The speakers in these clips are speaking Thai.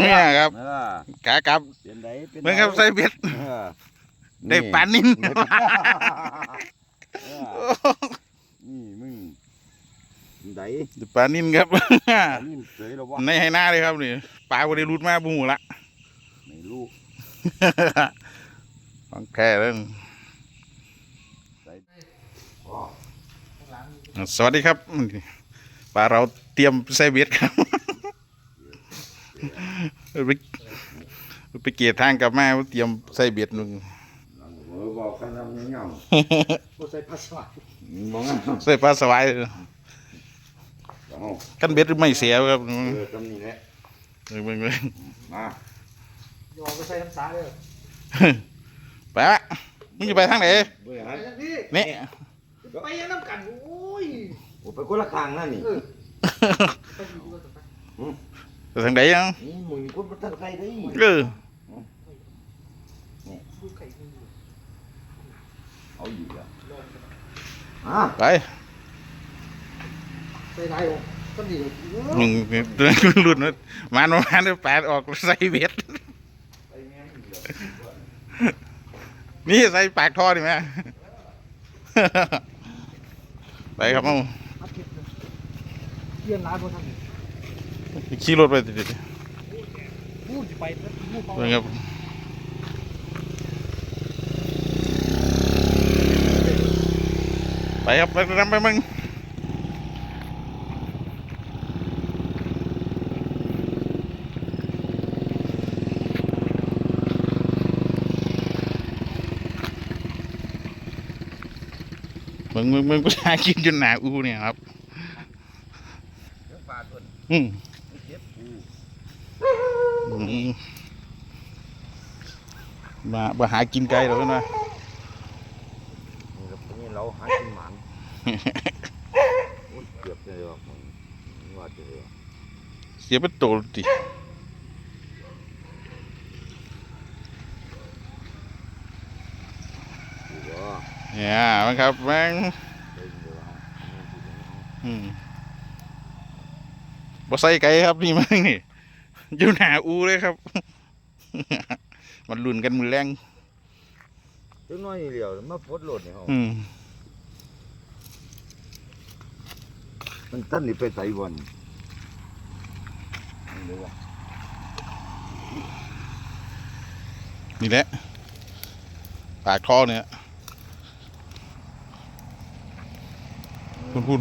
เนี่ยครับเออขากลับเป็นไดเป็นเหมือนกับใส่เบ็ดเออได้ปลานิ่นได้ปลาเออนี่มึงเป็นไดได้ปลานิ่นครับอันนี้เสยแล้ววะในให้หน้าเลยครับนี่ปลาวันนี้รุดมาบูหูละไม่รู้ของแค่เลยสวัสดีครับปลาเราเตรียมใส่เบ็ดครับ ไปไปเกียร์ทางกลับมาเตรียมใส่เบ็ดนึงเออบอกกันทำยังไงบ่ใส่ผ้าสวายบอกงั้นใส่ปลาสวายเอากันเบ็ดไม่เสียครับเออตำนี้แหละเบิ่งเบิ่งเบิ่งมายอมไปใส่น้ำสาเด้อไปละมึงจะไปทางไหนเบื่อไปฮะทางนี้นี่ไปยังน้ำกันโอ้ยโอ้ไปคนละข้างนั่นนี่ เออไปอยู่ด้วยกันไปไปทางไหนยังนี่มึงคนมาตั้งใจได้เออดูไข่มือเอาอยู่แล้วลองกันอะไปใส่ได้บ่ต้นนี้มึงตัวนั้นหลุดนะมาโนมาเดี๋ยวแปดออกใส่เบ็ดไปแม่งอยู่แล้วนี่ใส่ปากท่อดิแม่ไปครับมึงอัดเก็บเลยเยี่ยมร้านบ่ทัน ขี่รถไปติดพูดสิไปแล้วพูดๆเบาไปครับไปครับไปนำไปมึงมึงมึงมึงกูหากินจนหนาอูเนี่ยครับเดี๋ยวปลาตัวนี้อืมเจ็บกูอื มมามาหากินไกลแล้วนะนี่กับนี่เราหากินหมันโอ้ยเกือบเลยว่ะมึงว่าจะเลยเสียเป็นโตดิกูก็เนี่ยมันครับแม่งเล่นเลยว่าอืมบ่ใส่ไกลครับนี่มันนี่ อยู่หน้าอูเลยครับ มันลุ่นกันมือแรงจังน้อยนี่เดียวมาปลดโหลดเนี่ยเขาอืมมันตั้นนี่ไปไต้หวันนี่เลยวะนี่แหละปากท่อเนี่ยคุณคุณ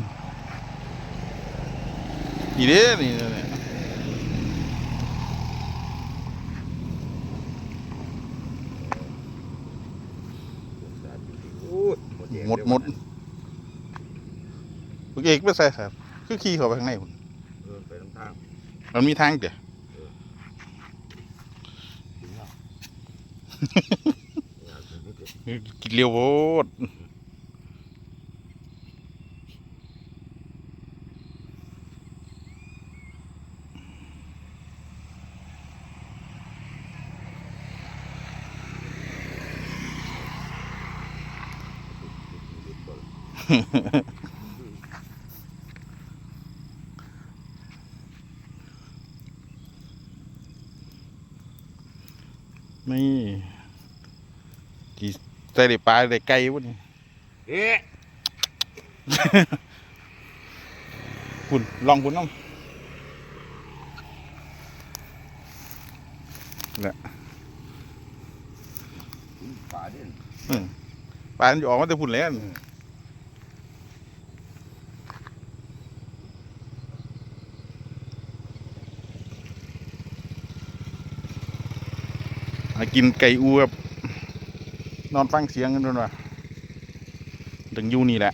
นี่เด้นี่นี่โอ้ยแดง หมดหมดพวกเอกไม่ใส่ครับ คือขี่เข้าไปข้างในพุ่นเออไปทางทางมันมีทางเดียวถึงแล้วกินเร็วโพด นี่กี่ใส่ได้ปลาได้ไก่วะนี่เอ๊ะคุณลองคุณน้องป่าเด่นปลามันจะออกมาแต่พุ่นแล้ว หากินไก่อูครับนอนฟังเสียงกันด้วยว่ะถึงยูนี่แหละ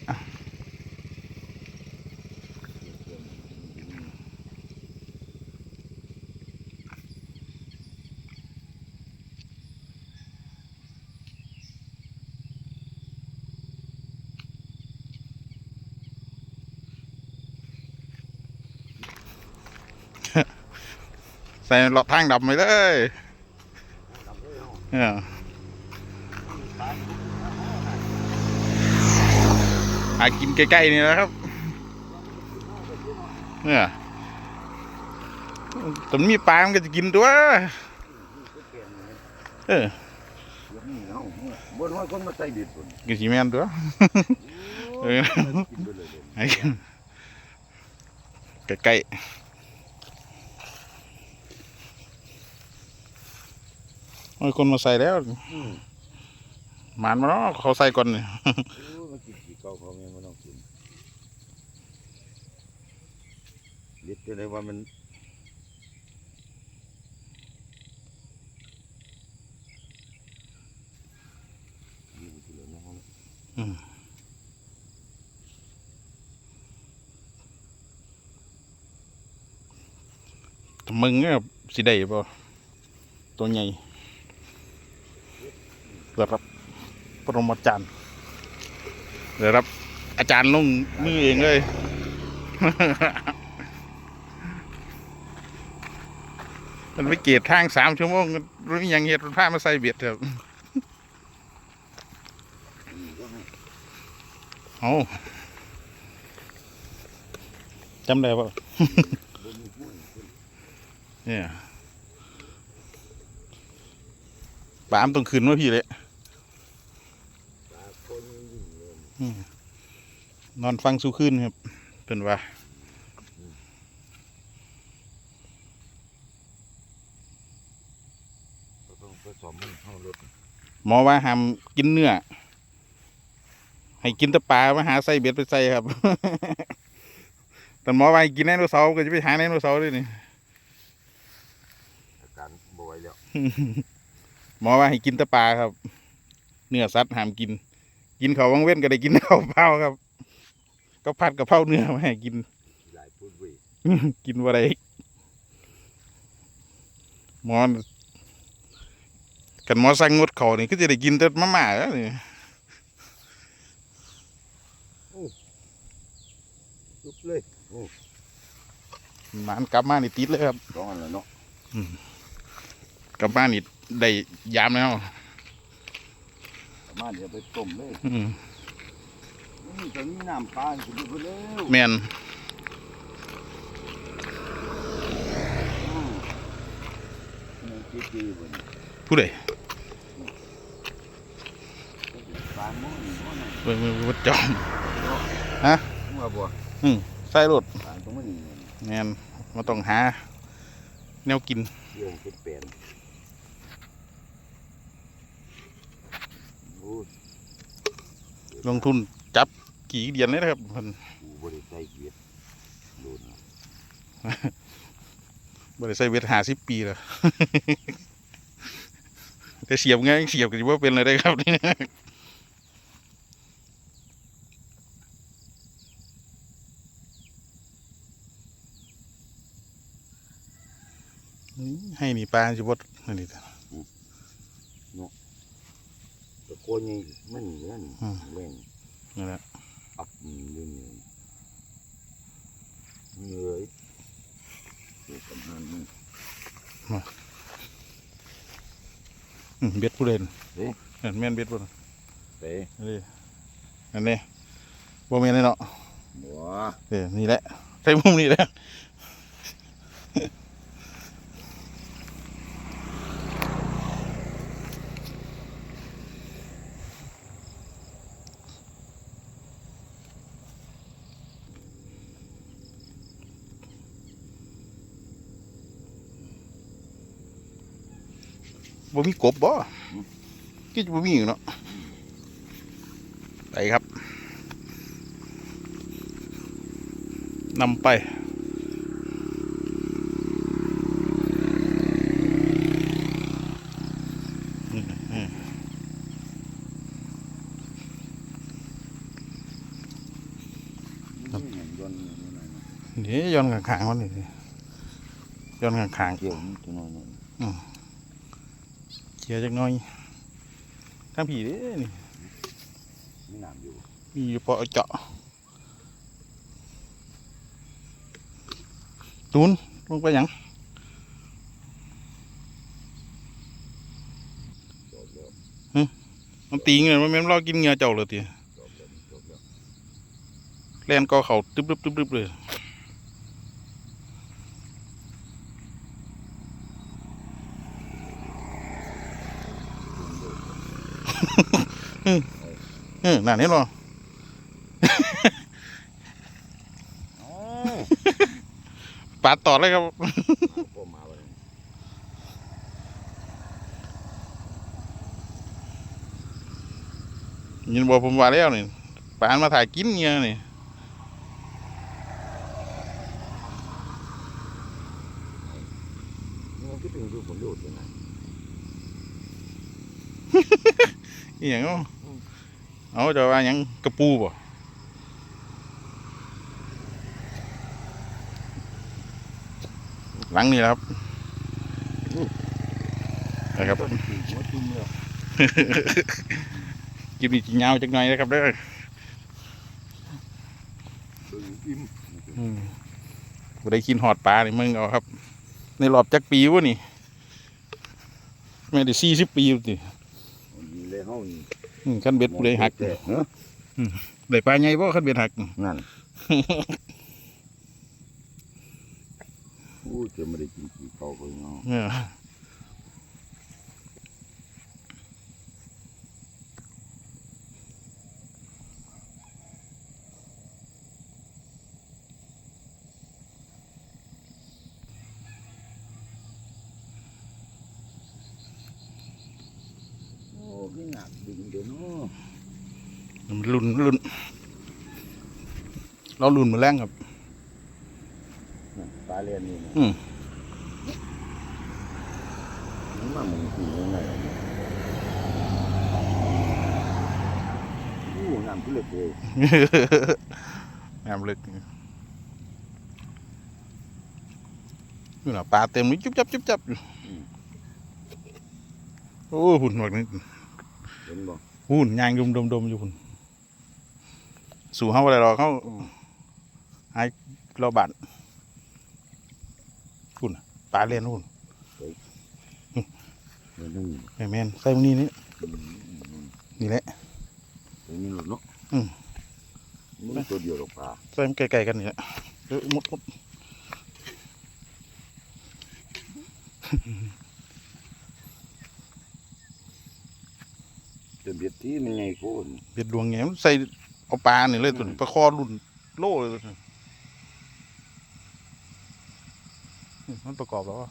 ใส่หลอดทางดับไปเลย หากินใกล้ๆนี่นะครับเนี่ยแต่มันมีปลา มันก็จะกินตัว เออเดี๋ยวนี่เนาะบนว่าคนมาใส่เบ็ดพุ่นกินสีแมนตัวเออกินไปเลยเลยให้กินใกล้ๆ โอ้ยคนมาใส่แล้วอืมหมานมาเนาะเขาใส่ก่อนนี่โอ้มากินขี้เก่าเขาไงมันต้องกินเบ็ดจะได้ว่ามันยิงทีละน้องมึงเนี่ยสิได้ป่ตัวใหญ่ เปิดรับปรมาจารย์เดี๋ยวรับ อาจารย์ลงมือเองเลยมันไปเกตทางสามชั่วโมงรู้ยังเหตุมันพามาใส่เบียดเถอะเอาจำได้ป่ะเนี่ยปามต้องขึ้นมาพี่เลยอืม นอนฟังสู้ขึ้นครับเป็นว่าก็ต้องผสมมันเข้ารถหมอว่าห้ามกินเนื้อ ให้กินแต่ปลามาหาใส่เบ็ดไปใส่ครับ แต่หมอว่าให้กินไดโนเสาร์ก็จะไปหาไดโนเสาร์ด้วยนี่อาการบ่ไหวแล้วหมอว่าให้กินแต่ปลาครับ เนื้อสัตว์ห้ามกิน กินเขาววังเว้นก็ได้กินข้าวเปล่าครับ ก็ผัดกับเพราเนื้อมาให้กิน หลายพูดเว้ยกินว่าไรหมอกันหมอสั่งงดเขานี่ก็จะได้กินแต่มาม่าแล้วนี่ลุกเลยหมานกลับมานี่ติดเลยครับร้อนแล้วเนาะกลับมานี่ได้ยามแล้ว มาเดี๋ยวไปต้มเลย อืม นี่ตอนนี้น้ำปลาสิไปเร็วแมนอืมนี่จี้ๆบ่นี่ผู้ใดปลาหม้อนี่บ่น่ะเบิ่งเบิ่งวัดจอมว่าบ่ใส่รถปลาตรงนี้แมนมาต้องหา แนวกินเรื่องเป็นแปลนโอ้ยลงทุนจับ กี่เดือนเลยนะครับเพิ่นกูบ่ได้ใส่เกียรโดนบริษัทเวทหาสิบปีแล้วแต่เสียบไงเสียบกันว่าเป็นอะไรได้ครับนี่นี่ให้นี่ปลาสิบดอันนี้ตะโกนยังมันเหมือนอืมแรงนี่แหละ อับอยู่นี่เหนื่อยเดี๋ยวกำนันมันอืมเบ็ดผู้เล่นเอ๊ะนั่นแม่นเบ็ดผู้เตะนี่อันนี้บ่แม่นเลยเนาะบัวเออนี่แหละใส่มุมนี่แหละ บ่มีกบบ่ก็จะบ่มีอยู่เนาะไปครับนำไปนี่เห็นยนต์นี่หน่อยนะนี่ย้อนข้างๆมันนี่ย้อนข้างเกี่ยวนี่ตัวน้อย หน่อยๆเชียร์จักหน้อยทางผีเด้นี่มีน้ำอยู่มีอยู่เปาะเจาะตูนลงไปหยังจบแล้วมันตีเงินมันแม่นรอกินเหงื่อเจ้าเลยทีจบแล้วจบแล้วแล่นก็เขาตึ๊บตึ๊บตึ๊บตึ๊บเลย เออนั่นเห็นบ่อ๋อปาดต่อเลยครับผมมาวันนี้ยินบอกผมว่าแล้วนี่ปานมาถ่ายกินเงี้ยนี่มันคิดถึงดูผลประโยชน์ยังไงอหย่างเอา เอาจะว่าหยังกระปูบ่หลังนี่แหละครับนะครับต้นปีกหัวจุ่มเลยกินนี่จิยาวจักหน่อยนะครับเด้อตึงอิ่มอืมบ่ได้กินหอดปลานี่มึงเอาครับ ในรอบจักปีวะนี่ไม่ได้สี่สิบปีตินี่เลยเฮานี่อืม ขั้นเบ็ดผู้ใดหักแต่เนอะได้ปลาใหญ่บ่ขั้นเบ็ดหักนั่นโอ้ยจะไม่ได้กินขี้เขาเขาเนาะ เออ โอ้ก็หนักดึงเดี๋ยวเนาะ มัน ลุ่นลุ่นเราลุ่นมาแรงครับปลาเลียนนี่นะอืมมันมาหมุนตียังไงล่ะเนี่ยโอ้น้ำทุเรศเลยน้ำลึกนี่น่ะปลาเต็มนี่จุ๊บจับจุ๊บจับอยู่โอ้หุ่นหมดนี่เห็นบ่หุ่นยางดมดมดมอยู่หุ่น สู่เขาอะไรหรอกเขาหายเราบาดหุ่นน่ะปลาเลียนหุ่นเห็นนี่แม่แม่นใส่ตรงนี้นี่นี่แหละเห็นนี่หลุดเนาะอืมมันตัวเดียวหรอกปลาใส่มันไกลๆกันนี่แหละเออมุดมุดจะเบียดที่มันไงโคนเบ็ดดวงแงมนใส่ เอาปลานี่เลยตัวนี้ปลาคอรุ่นโล่เลยตัวนี้นี่มันประกอบแล้วอะ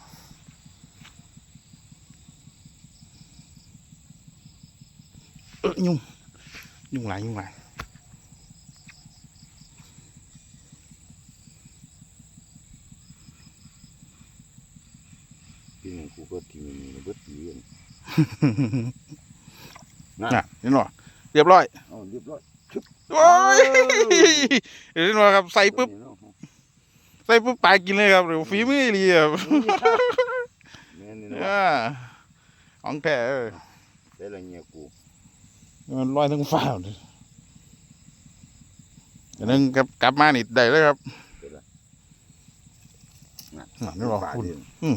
เออยุ่งยุ่งหลายยุ่งหลายที่นี่กูก็ที่นี่เบิดเลี้ยงน่ะเห็นหรอเรียบร้อยเอาเรียบร้อย โอ้ยเห็นหรอครับใส่ปุ๊บเนาะใส่ปุ๊บปลากินเลยครับเดี๋ยวฝีมือดีครับแม่นี่เนาะอ่าของแท้เออแต่ละเงี้ยกูมันลอยทั้งฟ้าเลยอันนึงกลับกลับมานี่ได้เลยครับน่ะน่ะนี่หรอปลาคุณเดียวอืม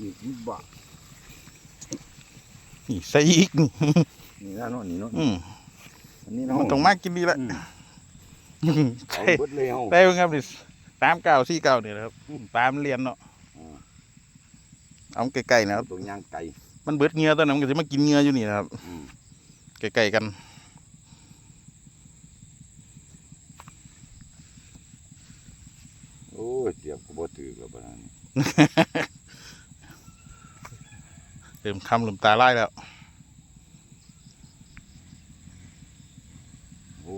อีกนิดบ่นี่ใส่อีกนี่นี่นะเนาะนี่เนาะ อืมอันนี้เนาะมันต้องมากินดีละอืมใช่เอาเบิดเลยเอาได้ครับดิตามเก่าสี่เก่าเนี่ยนะครับตามเรียนเนาะอ่าเอาใกล้ๆนะครับ ตัวย่างไก่มันเบิดเหงือตอนนั้นมันก็จะมากินเหงืออยู่นี่นะครับอืมใกล้ๆกันโอ้ยเจ็บกูบ่ถือกับบ้านเริ่มคำเริ่มตาไล่แล้ว โอ้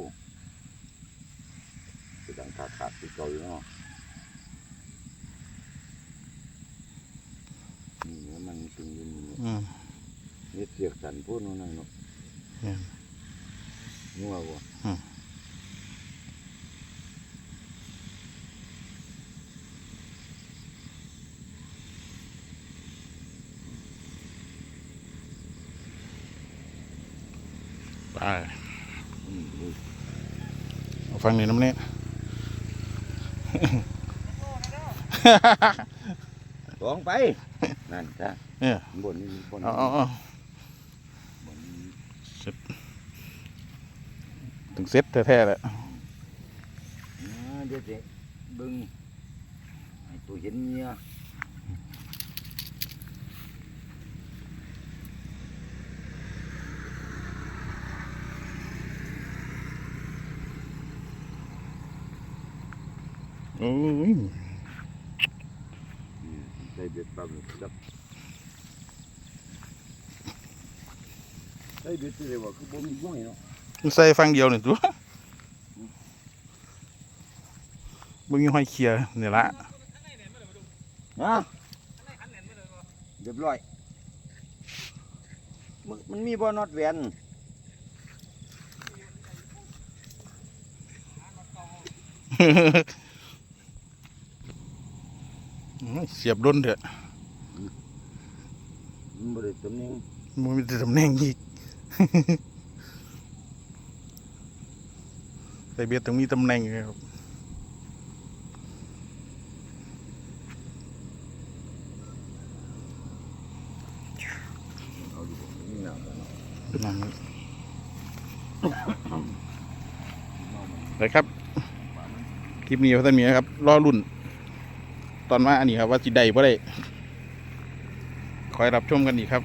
คือดังขาดขาดที่เก่าอยู่เนาะนี่แล้วมันเป็น อยังนี้อืมนี่เสียกสันพูดนู่นนั่นเนาะอืมงัวบ่อืมไปอืมนี่เอาฟังนี่น้ำเนี่ยสองไปนั่นจ้ะ เนี่ย บนนี่บนนี่เอาเอาเอาบนนี่เสร็จถึงเซ็ตแท้ๆแหละอ่าเดี๋ยวเด็กบึงให้ตัวเห็นเงี้ยโอ้ย นี่ใส่เบ็ดปั๊บเลยจับ ใส่เบ็ดที่เรียกว่าคือบ่มีห้อยเนาะมันใส่ฟังเดียวนี่ตัวบ่มีห้อยเคลียร์นี่ละนะเรียบร้อย มันมันมีบ่น็อตแหวนเสียบด้นเถอะมันบ่ได้ตำแหน่งมันมีแต่ตำแหน่งอีก ใส่เบียดต้องมีตำแหน่งครับเอาอยู่บ่มีน้ำแล้วเนาะนั่นเลยครับ คลิปนี้พัฒนมีนะครับรอรุ่น ตอนว่าอันนี้ครับว่าจิได้บ่ได้คอยรับชมกันอีกครับ